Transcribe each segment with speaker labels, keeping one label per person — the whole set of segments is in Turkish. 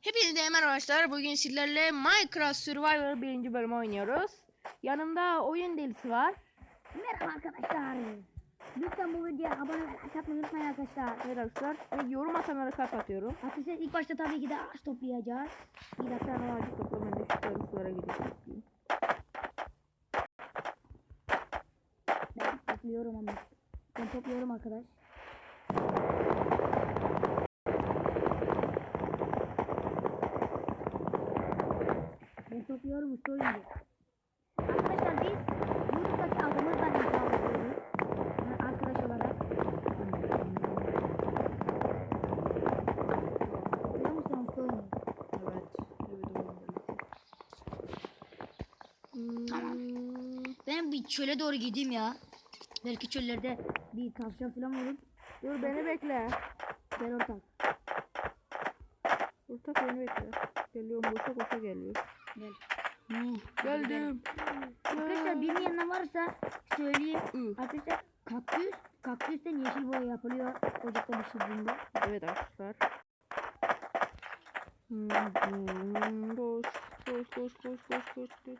Speaker 1: Hepinize merhaba arkadaşlar. Bugün sizlerle Minecraft Survivor birinci bölümü oynuyoruz. Yanımda oyun delisi var.
Speaker 2: Merhaba arkadaşlar. Lütfen bu videoya abone like atmayı unutmayın arkadaşlar.
Speaker 1: Evet arkadaşlar. Ve yorum atanlara kalp atıyorum.
Speaker 2: Arkadaşlar ilk başta tabii ki de ağaç toplayacağız.
Speaker 1: Bir dakika hemen ağacı topla. Ben de şu gidip toplayayım.
Speaker 2: Ben topluyorum ama. Ben topluyorum arkadaş. Ben topluyorum usta oyuncu. Arkadaşlar biz YouTube'daki adımızdan inşallah ediyoruz. Yani arkadaş olarak. Topluyor musun usta oyuncu?
Speaker 1: Evet. Evet oyun delisi.
Speaker 2: Tamam. Ben bir çöle doğru gideyim ya. Belki çöllerde bir tavşan falan olur.
Speaker 1: Dur beni bekle.
Speaker 2: Gel ortak.
Speaker 1: Ortak beni bekle. Geliyorum koşa koşa geliyor.
Speaker 2: Gel.
Speaker 1: Geldim.
Speaker 2: Arkadaşlar bilmeyenler varsa söyleyeyim. Arkadaşlar kaktüs, kaktüsten yeşil boya yapılıyor ocakta pişirdiğinde.
Speaker 1: Evet arkadaşlar. Koş, koş, koş, koş, koş, koş, koş.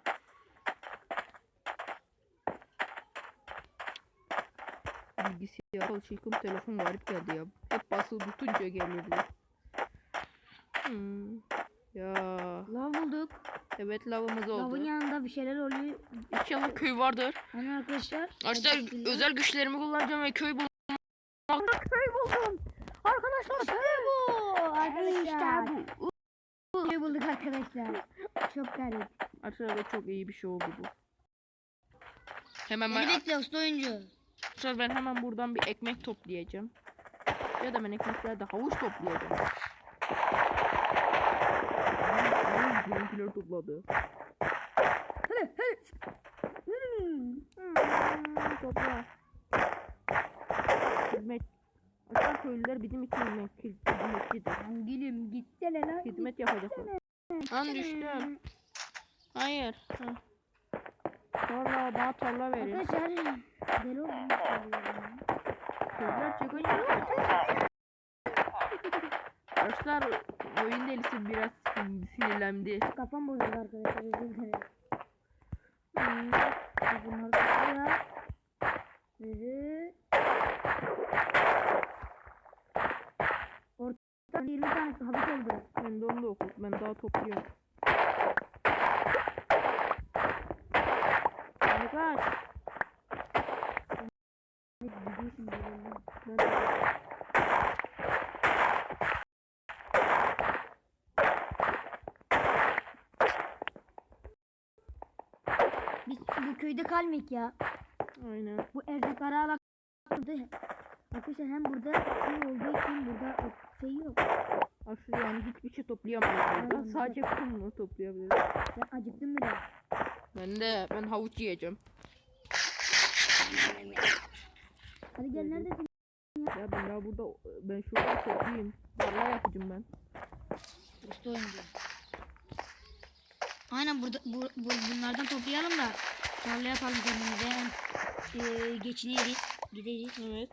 Speaker 1: Bilgisayar çalışırken telefon garip geldi ya. Hep basılı tutunca gelirdi. Hmm. Ya.
Speaker 2: Lav bulduk.
Speaker 1: Evet lavımız oldu.
Speaker 2: Lavın yanında bir şeyler oluyor.
Speaker 1: İnşallah köy vardır.
Speaker 2: Hani arkadaşlar.
Speaker 1: Arkadaşlar özel güçlerimi kullanacağım ve köy bulmak. Köy buldum. Arkadaşlar köy bu.
Speaker 2: Arkadaşlar.
Speaker 1: Bu.
Speaker 2: Köy bulduk arkadaşlar. Çok garip.
Speaker 1: Arkadaşlar çok iyi bir şey oldu bu. Hemen ben,
Speaker 2: bekle usta oyuncu.
Speaker 1: arkadaşlar ben hemen buradan bir ekmek toplayacağım. Ya da ben ekmeklerde havuç toplayacağım. Benimkiler topladı. Hmm, topla. Hizmet. Arkadaşlar köylüler bizim için hizmet, hizmetçidir.
Speaker 2: Lan gülüm gitsene lan.
Speaker 1: Hizmet yapacaklar. Lan düştüm. Hayır. Ha. Tarla, bana tarla verin.
Speaker 2: Arkadaşlar. Deli oldum.
Speaker 1: Köylüler çıkıyor. Arkadaşlar oyun delisi biraz sinirlendi.
Speaker 2: Kafam bozuldu arkadaşlar. Özür dilerim.
Speaker 1: Hmm.
Speaker 2: Bunları tutuyor. Ve Ortadan 20 tane havuç oldu.
Speaker 1: Ben de onu da okudum. Ben daha topluyorum. Hadi kaç.
Speaker 2: Ne gidiyorsun böyle?
Speaker 1: Ben de...
Speaker 2: Biz bu köyde kalmayık ya.
Speaker 1: Aynen.
Speaker 2: Bu erzakları alak burada. Arkadaşlar hem burada köy olduğu için burada şey yok.
Speaker 1: Aşırı yani hiçbir şey toplayamayız burada.
Speaker 2: Aynen.
Speaker 1: Sadece kumla toplayabiliriz.
Speaker 2: Ben acıktım bile.
Speaker 1: Ben de ben havuç yiyeceğim.
Speaker 2: Hadi gel neredesin?
Speaker 1: Ya ben daha burada ben şurada toplayayım. Tarla yapacağım ben.
Speaker 2: Usta oyuncu. Aynen burada bu, bu, bunlardan toplayalım da tarla yapalım kendimize. Hem e, geçiniriz. Gideriz.
Speaker 1: Evet.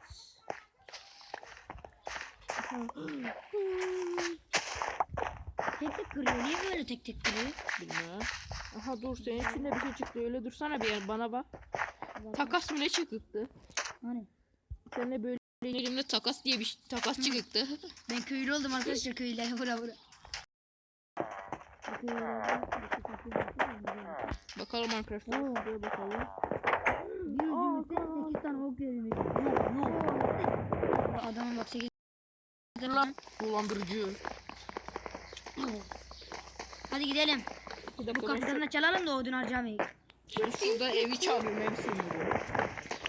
Speaker 2: Tek tek kırıyor. Niye böyle tek tek kırıyor?
Speaker 1: Bilmem. Aha dur senin içinde bir şey çıktı öyle dursana bir yer bana bak. Takas mı ne çıktı?
Speaker 2: Hani?
Speaker 1: Seninle böyle elimde takas diye bir şey- takas çıktı.
Speaker 2: Ben köylü oldum arkadaşlar köylere vura vura.
Speaker 1: Bakalım arkadaşlar.
Speaker 2: Oo.
Speaker 1: Bakalım.
Speaker 2: Bir
Speaker 1: Aa,
Speaker 2: 8 tane ok verilmiş. Yok yok. Adamın bak 8 lan.
Speaker 1: Dolandırıcı.
Speaker 2: Hadi gidelim. Bu kapılarını çalalım da odun harcamayız.
Speaker 1: şu- ben şurada evi çalıyorum evi sömürüyorum.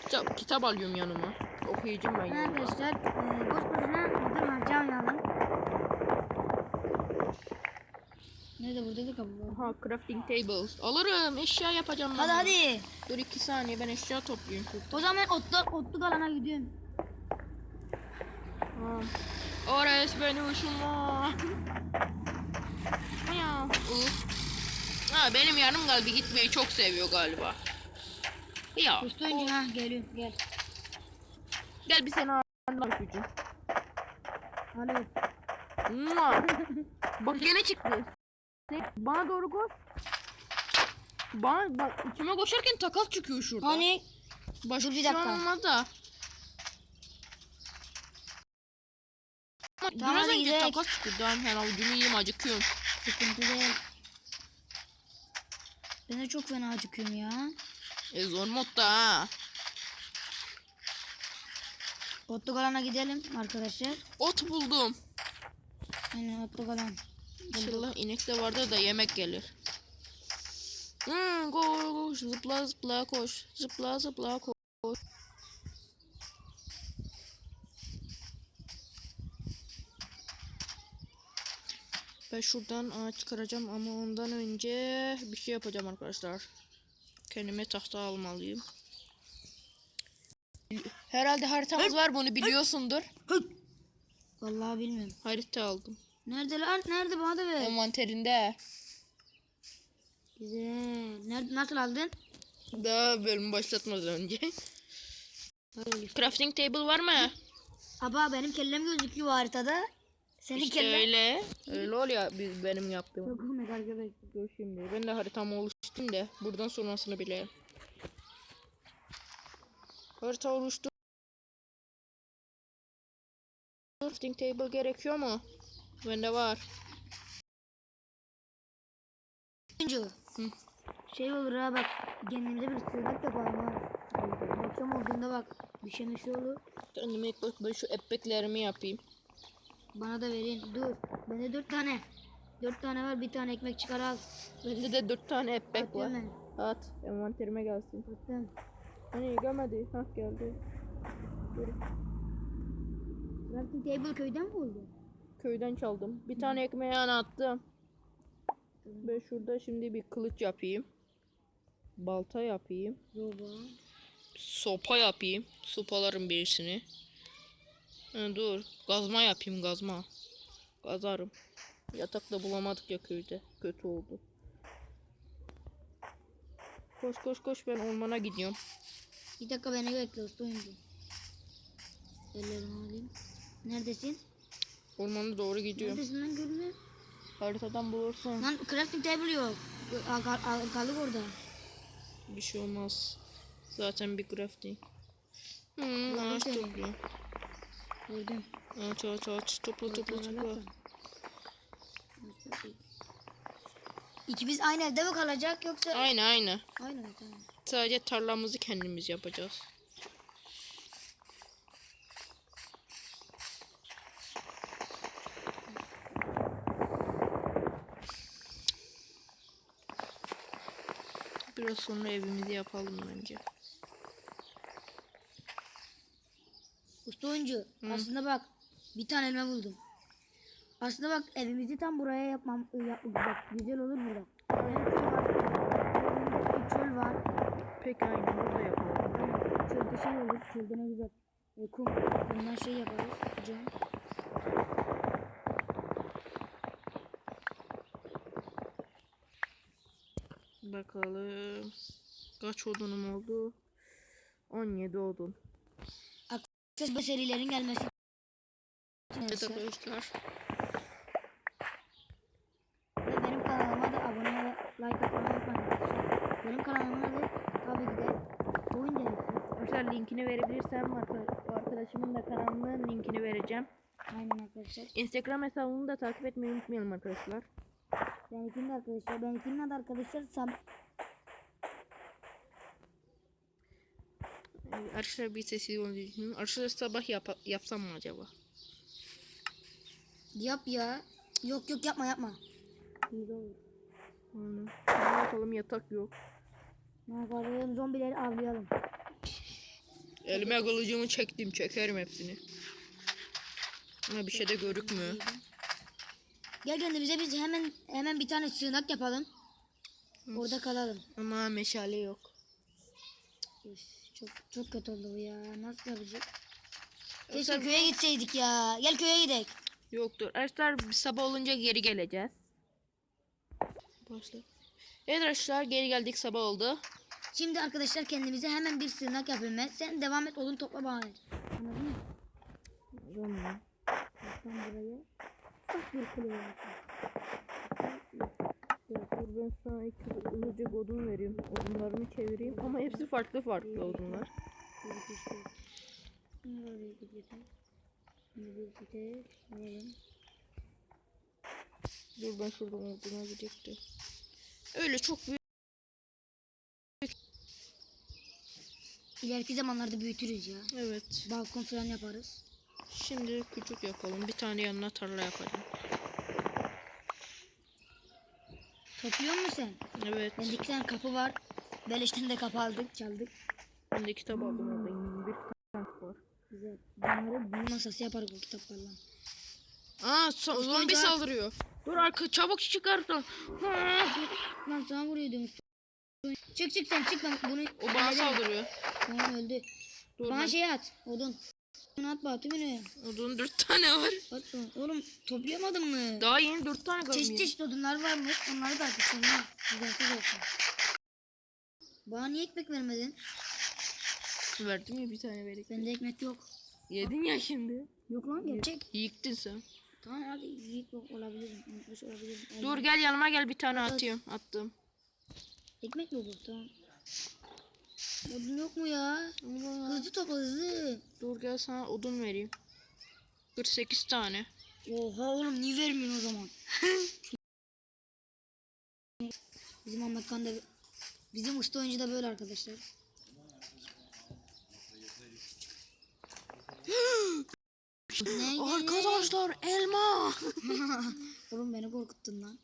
Speaker 1: Kitap, kitap alıyorum yanıma. Okuyacağım ben yanıma.
Speaker 2: Arkadaşlar e, boş boşuna odun harcamayalım. Nerede burada da kapı var.
Speaker 1: Aha crafting table. Alırım eşya yapacağım ben.
Speaker 2: Hadi hadi.
Speaker 1: Dur iki saniye ben eşya topluyorum.
Speaker 2: O zaman ben otlu, otluk alana gidiyorum.
Speaker 1: Tamam. Orası beni uşuma. Ya. Ha benim yanım galiba gitmeyi çok seviyor galiba. Ya.
Speaker 2: Usta önce ha geliyorum gel.
Speaker 1: Gel bir seni ağırlar çocuğum.
Speaker 2: Alo.
Speaker 1: Bak gene çıktı. Ne? Bana doğru koş. Bana bak içime koşarken takas çıkıyor şurada.
Speaker 2: Hani
Speaker 1: Başka
Speaker 2: Dur bir dakika.
Speaker 1: da. Ama
Speaker 2: Tamam,
Speaker 1: biraz
Speaker 2: hadi
Speaker 1: önce
Speaker 2: gidelim.
Speaker 1: takas çıktı. Ben avucumu yiyeyim acıkıyorum.
Speaker 2: sıkıntı değil. Ben de çok fena acıkıyorum ya.
Speaker 1: E zor modda ha.
Speaker 2: Otogalana gidelim arkadaşlar.
Speaker 1: Ot buldum.
Speaker 2: Aynen otogalan.
Speaker 1: İnşallah inek de vardır da yemek gelir. Hmm, koş, zıpla zıpla koş. Zıpla zıpla koş. Ben şuradan ağaç çıkaracağım ama ondan önce bir şey yapacağım arkadaşlar. Kendime tahta almalıyım. Herhalde haritamız var bunu biliyorsundur.
Speaker 2: Vallahi bilmiyorum.
Speaker 1: Harita aldım.
Speaker 2: Nerede lan? Nerede bana da ver.
Speaker 1: Envanterinde.
Speaker 2: Güzel. Nerede, nasıl aldın?
Speaker 1: Daha bölümü başlatmadan önce. Crafting table var mı?
Speaker 2: Aba benim kellem gözüküyor haritada. Senin
Speaker 1: İşte
Speaker 2: kellen.
Speaker 1: öyle. Öyle oluyor biz benim yaptığım.
Speaker 2: Çok komik arkadaşlar.
Speaker 1: Dur şimdi. Ben de haritamı oluşturdum da buradan sonrasını bile. Harita oluştu. Crafting table gerekiyor mu? Bende var.
Speaker 2: Üçüncü.
Speaker 1: Hı.
Speaker 2: Şey olur ha bak. Kendimize bir sığınak yapalım ha. Akşam olduğunda bak. Bir şey şey olur.
Speaker 1: Kendime ilk bak ben şu epeklerimi yapayım.
Speaker 2: Bana da verin. Dur. Bende dört tane. Dört tane var. Bir tane ekmek çıkar al.
Speaker 1: Bende de dört tane epek
Speaker 2: Atıyorum
Speaker 1: var.
Speaker 2: ben.
Speaker 1: At. Envanterime gelsin.
Speaker 2: Attım.
Speaker 1: Hani gelmedi. Hah geldi.
Speaker 2: Crafting table köyden mi oldu?
Speaker 1: Köyden çaldım. Bir tane ekmeği yana attım. Ben şurada şimdi bir kılıç yapayım. Balta yapayım.
Speaker 2: Zoba.
Speaker 1: Sopa yapayım. Sopaların birisini. Ha, dur. Gazma yapayım gazma. Gazarım. Yatak da bulamadık ya köyde. Kötü oldu. Koş koş koş ben ormana gidiyorum.
Speaker 2: Bir dakika beni bekle usta oyuncu. Ellerimi alayım. Neredesin?
Speaker 1: Ormana doğru gidiyorum.
Speaker 2: Neredesin lan görmüyor?
Speaker 1: Haritadan bulursun.
Speaker 2: Lan crafting table yok. Al, kal, al, kaldık orada.
Speaker 1: Bir şey olmaz. Zaten bir crafting. Hmm, ağaç topluyor.
Speaker 2: Gördüm.
Speaker 1: Ağaç ağaç ağaç topla topla topla.
Speaker 2: İkimiz aynı evde mi kalacak yoksa?
Speaker 1: Aynı aynı.
Speaker 2: Aynı ev tamam.
Speaker 1: Sadece tarlamızı kendimiz yapacağız. Biraz sonra evimizi yapalım bence.
Speaker 2: Usta oyuncu aslında bak bir tane elma buldum. Aslında bak evimizi tam buraya yapmam yap, bak güzel olur burada. Bir çöl var.
Speaker 1: Peki aynen burada yapalım.
Speaker 2: Çölde şey olur. Çölde ne güzel. E, kum. Bundan şey yaparız. Cam.
Speaker 1: Bakalım. Kaç odunum oldu? 17 odun.
Speaker 2: Ses bu serilerin gelmesi.
Speaker 1: Evet arkadaşlar.
Speaker 2: Ve benim kanalıma da abone ve like atmayı unutmayın. Benim kanalıma da tabii ki de oyun.
Speaker 1: Arkadaşlar linkini verebilirsem arka- arkadaşımın da kanalının linkini vereceğim.
Speaker 2: Aynen arkadaşlar.
Speaker 1: Instagram hesabını da takip etmeyi unutmayalım arkadaşlar.
Speaker 2: Benimkinin arkadaşlar. Benimkinin adı arkadaşlar Sam.
Speaker 1: Ee, Arkadaşlar bir sesi düşünüyorum. Arkadaşlar sabah yap yapsam mı acaba?
Speaker 2: Yap ya. Yok yok yapma yapma. İyi olur.
Speaker 1: Aynen. Ne yapalım yatak yok.
Speaker 2: Ne yapalım zombileri avlayalım.
Speaker 1: Elime kılıcımı çektim. Çekerim hepsini. Ama bir şey de görükmüyor.
Speaker 2: Gel kendimize biz hemen hemen bir tane sığınak yapalım. Orada kalalım.
Speaker 1: Ama meşale yok.
Speaker 2: Üf, çok çok kötü oldu bu ya. Nasıl yapacak? Keşke
Speaker 1: Arkadaşlar-
Speaker 2: köye gitseydik ya. Gel köye gidelim.
Speaker 1: Yoktur. Arkadaşlar sabah olunca geri geleceğiz. Başla. Evet arkadaşlar geri geldik sabah oldu.
Speaker 2: Şimdi arkadaşlar kendimize hemen bir sığınak yapıyorum ben. Sen devam et odun topla bana. Anladın mı? Bak ben kırkılıyor.
Speaker 1: Ya dur ben sana iki ılıcık odun vereyim. Odunlarımı çevireyim. Ama hepsi farklı farklı odunlar.
Speaker 2: Bir oraya gidelim. Bir.
Speaker 1: Dur ben şuradan oduna gidecektim. Öyle çok büyük.
Speaker 2: İleriki zamanlarda büyütürüz ya.
Speaker 1: Evet.
Speaker 2: Balkon falan yaparız.
Speaker 1: Şimdi küçük yapalım. Bir tane yanına tarla yapacağım.
Speaker 2: Topluyor musun sen?
Speaker 1: Evet.
Speaker 2: Bende iki tane kapı var. Beleşten de kapı aldık, çaldık.
Speaker 1: Ben de kitap aldım orada. 21 tank var.
Speaker 2: Güzel. Bunları büyü masası yaparız bu kitaplarla.
Speaker 1: Aa so- zombi
Speaker 2: Usta-
Speaker 1: saldırıyor. Dur arka çabuk çıkar. lan.
Speaker 2: Lan sana vuruyordum. Çık çık sen çık ben bunu
Speaker 1: O bana saldırıyor.
Speaker 2: Tamam öldü.
Speaker 1: Dur
Speaker 2: Bana
Speaker 1: ben-
Speaker 2: şey at. Odun. Bunu at Batı beni.
Speaker 1: Odun 4 tane var.
Speaker 2: Atma. Oğlum toplayamadın mı?
Speaker 1: Daha yeni 4 tane
Speaker 2: Çeşit
Speaker 1: kalmış.
Speaker 2: çeşit odunlar varmış. Onları da at. Sonra düzensiz olsun. Bana niye ekmek vermedin?
Speaker 1: Verdim ya bir tane verdik.
Speaker 2: Bende ekmek yok.
Speaker 1: Yedin ya şimdi.
Speaker 2: Yok lan gerçek.
Speaker 1: Yıktın sen.
Speaker 2: Tamam hadi yiyip olabilirim. Unutmuş olabilirim.
Speaker 1: Dur gel yanıma gel bir tane atıyorum. Attım.
Speaker 2: Ekmek mi bu? Tamam. Odun yok mu ya? Hızlı topla hızlı.
Speaker 1: Dur gel sana odun vereyim. 48 tane.
Speaker 2: Oha oğlum niye vermiyorsun o zaman? Bizim Ahmet da bizim usta oyuncu da böyle arkadaşlar.
Speaker 1: Arkadaşlar elma.
Speaker 2: oğlum beni korkuttun lan.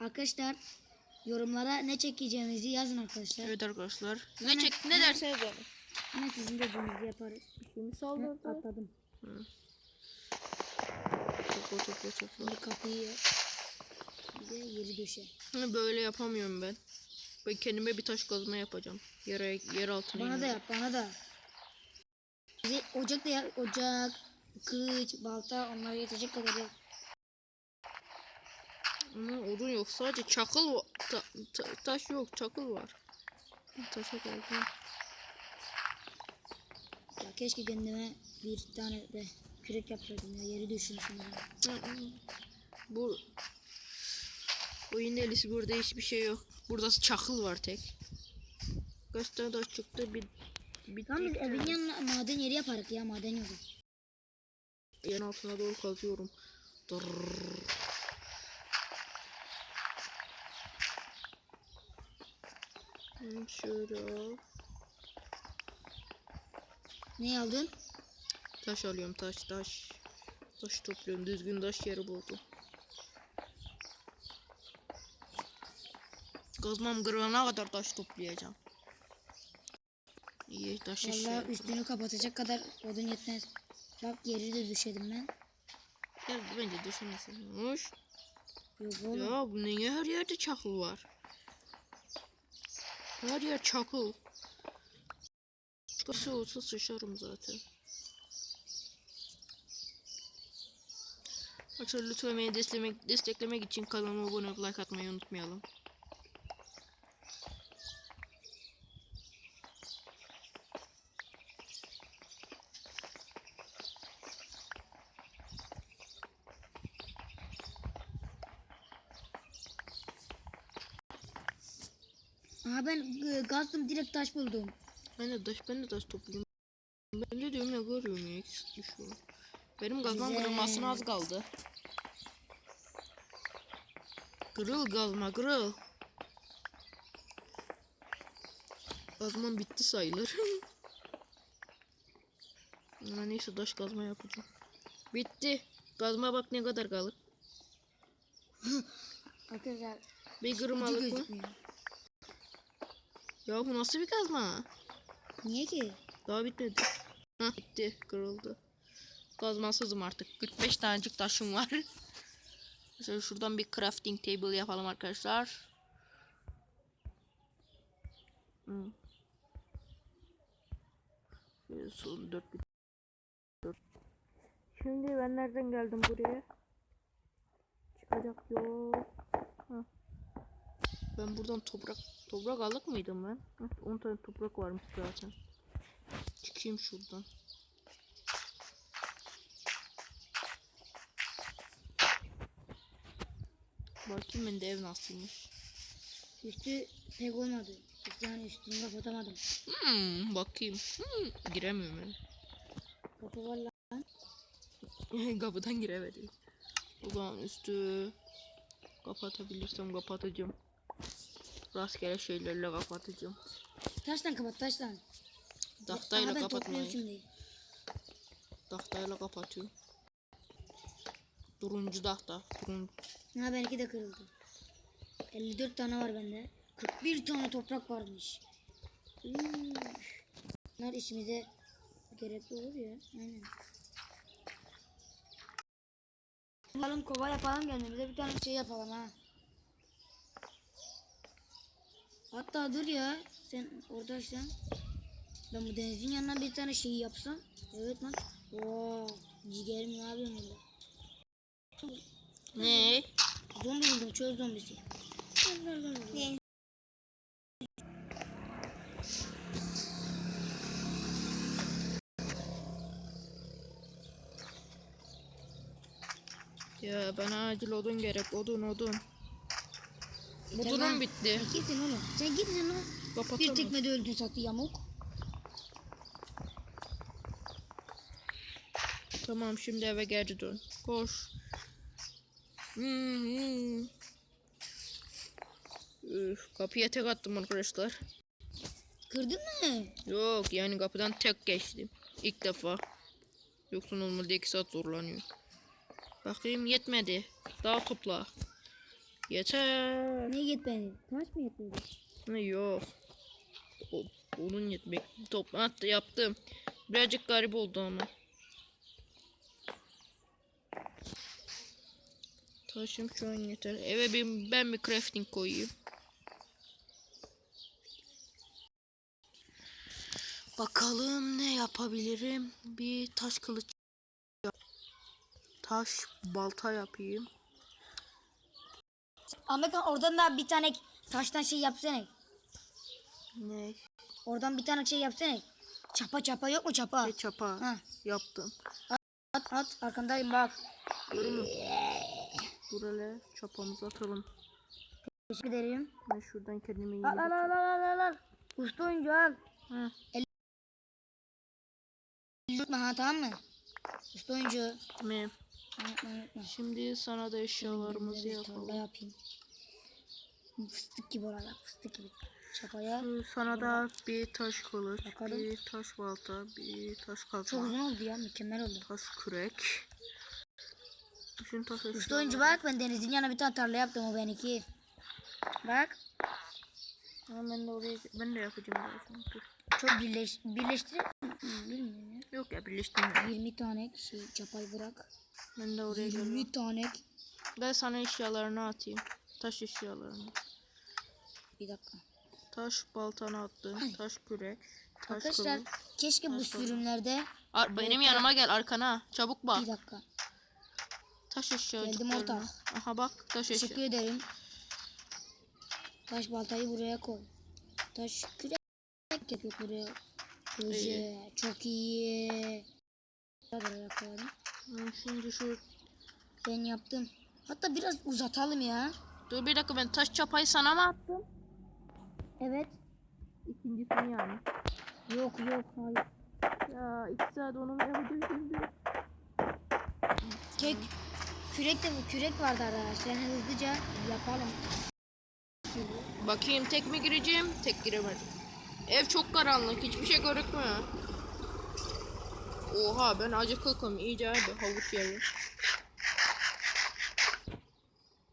Speaker 2: Arkadaşlar yorumlara ne çekeceğimizi yazın arkadaşlar.
Speaker 1: evet arkadaşlar. Ne çek ne derseniz onu.
Speaker 2: Yine sizin dediğinizi yaparız. Hı,
Speaker 1: saldırdı?
Speaker 2: Atladım.
Speaker 1: Topla topla topla.
Speaker 2: Şimdi kapıyı bir de yeri döşe.
Speaker 1: Hı, Böyle yapamıyorum ben. Ben kendime bir taş kazma yapacağım. Yere yer altına.
Speaker 2: Bana da
Speaker 1: ineceğim.
Speaker 2: yap, bana da. Bize ocak da yap, ocak, kılıç, balta onlara yetecek kadar yap.
Speaker 1: Ama odun yok sadece çakıl var. Ta- ta- taş yok çakıl var. Taşa geldim.
Speaker 2: Ya keşke kendime bir tane de kürek yapsaydım ya yeri düşünmüşüm.
Speaker 1: Bu oyun delisi burada hiçbir şey yok. Burada çakıl var tek. Kaç tane taş çıktı bir bir
Speaker 2: Tamam biz evin yanına maden yeri yaparız ya maden yolu.
Speaker 1: Yen altına doğru kazıyorum. Dırrrr. Al.
Speaker 2: Ne aldın?
Speaker 1: Taş alıyorum taş taş. Taş topluyorum düzgün taş yeri buldum. Kazmam kırılana kadar taş toplayacağım. İyi taş.
Speaker 2: Vallahi üstünü kapatacak kadar odun yetmez. Bak yeri de düşedim ben.
Speaker 1: Ya bence düşünmüşsünmüş.
Speaker 2: Yok oğlum.
Speaker 1: Ya bu niye her yerde çakıl var? Her yer çakıl. Şurası olsa sıçarım zaten. Arkadaşlar lütfen beni desteklemek, desteklemek için kanalıma abone olup like atmayı unutmayalım.
Speaker 2: Ben e, gazdım direkt taş buldum.
Speaker 1: Ben de taş, ben de taş topluyorum. Ben de diyorum ya görüyorum ya eksik düşüyor. Benim gazmam
Speaker 2: Güzel.
Speaker 1: kırılmasına az kaldı. Kırıl gazma kırıl. Gazmam bitti sayılır. Ama neyse taş kazma yapacağım. Bitti. Gazma bak ne kadar kalır.
Speaker 2: Arkadaşlar
Speaker 1: Bir
Speaker 2: ucu
Speaker 1: kırmalık mı? Ya bu nasıl bir kazma?
Speaker 2: Niye ki?
Speaker 1: Daha bitmedi. Hah bitti. Kırıldı. Kazmasızım artık. 45 tanecik taşım var. Mesela şuradan bir crafting table yapalım arkadaşlar. Hmm. Son 4 Şimdi ben nereden geldim buraya? Çıkacak yol. Hah. Ben buradan toprak toprak alık mıydım ben? Hı, 10 tane toprak varmış zaten. Çıkayım şuradan. Bakayım ben de ev nasılmış.
Speaker 2: Üstü pek olmadı. Üstüne üstünü kapatamadım.
Speaker 1: Hmm, bakayım. Hmm, giremiyorum ben.
Speaker 2: Kapı var lan.
Speaker 1: Kapıdan giremedim. O zaman üstü kapatabilirsem kapatacağım. Rastgele şeylerle kapatacağım.
Speaker 2: Taştan kapat taştan.
Speaker 1: Tahtayla
Speaker 2: Aha, ben
Speaker 1: kapatmayı.
Speaker 2: topluyorum şimdi.
Speaker 1: Tahtayla kapatıyorum. Turuncu tahta. Turuncu.
Speaker 2: Ha benimki de kırıldı. 54 tane var bende. 41 tane toprak varmış. Üf. Bunlar işimize gerekli olur ya. Aynen. Yapalım kova yapalım kendimize bir tane şey yapalım ha. Hatta dur ya sen oradaysan ben bu denizin yanına bir tane şey yapsam. Evet lan. Oo, ciğerim ne yapıyorsun burada?
Speaker 1: Ne?
Speaker 2: Zombi buldum çöl zombisi.
Speaker 1: Ya bana acil odun gerek. Odun odun.
Speaker 2: Lan.
Speaker 1: bitti.
Speaker 2: Sen kimsin oğlum? Sen kimsin lan? Bir
Speaker 1: Kapatalım.
Speaker 2: tekmede öldün satı yamuk.
Speaker 1: Tamam şimdi eve geri dön. Koş. Hmm, hmm. Üf, kapıya tek attım arkadaşlar.
Speaker 2: Kırdın mı?
Speaker 1: Yok yani kapıdan tek geçtim. İlk defa. Yoksa normalde 2 saat zorlanıyor. Bakayım yetmedi. Daha topla. Yeter.
Speaker 2: Ne yetmedi? Taş mı yetmedi?
Speaker 1: Ne yok. O, onun yetmek. Topla hatta yaptım. Birazcık garip oldu ama. Taşım şu an yeter. Eve bir, ben bir crafting koyayım. Bakalım ne yapabilirim. Bir taş kılıç Taş balta yapayım.
Speaker 2: Ahmet Han, oradan da bir tane taştan şey yapsana.
Speaker 1: Ne?
Speaker 2: Oradan bir tane şey yapsana. Çapa çapa yok mu çapa?
Speaker 1: Bir çapa
Speaker 2: Ha.
Speaker 1: yaptım.
Speaker 2: At at arkandayım bak.
Speaker 1: Görüyor? Buraya çapamızı atalım.
Speaker 2: Teşekkür ederim.
Speaker 1: Ben şuradan kendime
Speaker 2: Al al al al al al. Usta oyuncu al.
Speaker 1: Ha,
Speaker 2: Unutma ha tamam mı? Usta oyuncu.
Speaker 1: tamam.
Speaker 2: Unutma unutma.
Speaker 1: Şimdi sana da eşyalarımızı yapalım.
Speaker 2: yapayım. Fıstık gibi oralar fıstık gibi. Çapaya.
Speaker 1: Sana da bir taş kılıç,
Speaker 2: Bakalım.
Speaker 1: bir taş balta, bir taş
Speaker 2: Çok
Speaker 1: kazma,
Speaker 2: uzun oldu ya mükemmel oldu.
Speaker 1: taş kürek. Bütün taş eşyaları.
Speaker 2: oyuncu bak ben denizin yanına bir tane tarla yaptım o benimki. Bak
Speaker 1: Ama ben de oraya ben de yapacağım daha sonra. Dur.
Speaker 2: Çok birleş birleştir. Bilmiyorum ya.
Speaker 1: Yok ya birleştirme.
Speaker 2: 20 tane şey çapayı bırak.
Speaker 1: Ben de oraya geliyorum.
Speaker 2: 20 tane.
Speaker 1: Ben sana eşyalarını atayım. Taş eşyalarını.
Speaker 2: Bir dakika.
Speaker 1: Taş baltanı attım. Taş kürek. Taş
Speaker 2: Arkadaşlar
Speaker 1: kılıç.
Speaker 2: keşke bu
Speaker 1: Taş kılıç.
Speaker 2: sürümlerde
Speaker 1: Ar- benim yanıma gel arkana. Çabuk bak.
Speaker 2: bir dakika.
Speaker 1: Taş eşya.
Speaker 2: Geldim ortak.
Speaker 1: Aha bak taş
Speaker 2: Teşekkür
Speaker 1: eşya.
Speaker 2: ederim. Taş baltayı buraya koy. Taş kürek buraya. Proje çok iyi. Buraya koyalım.
Speaker 1: Şimdi şu
Speaker 2: Ben yaptım. Hatta biraz uzatalım ya.
Speaker 1: dur bir dakika ben taş çapayı sana mı attım?
Speaker 2: Evet.
Speaker 1: İkincisini yani.
Speaker 2: Yok yok hayır.
Speaker 1: Ya iki saat onu mu yapacağım şimdi?
Speaker 2: Kek, kürek de kürek vardı arkadaşlar. Hızlıca yapalım.
Speaker 1: Bakayım tek mi gireceğim? Tek giremedim. Ev çok karanlık. Hiçbir şey görükmüyor. Oha ben acıkıkım. iyice abi havuç yeri.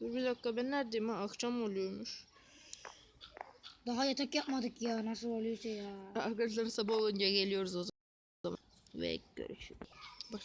Speaker 1: Dur bir dakika ben neredeyim ha? Akşam oluyormuş.
Speaker 2: Daha yatak yapmadık ya. Nasıl oluyorsa ya.
Speaker 1: Arkadaşlar sabah olunca geliyoruz o zaman. Ve görüşürüz.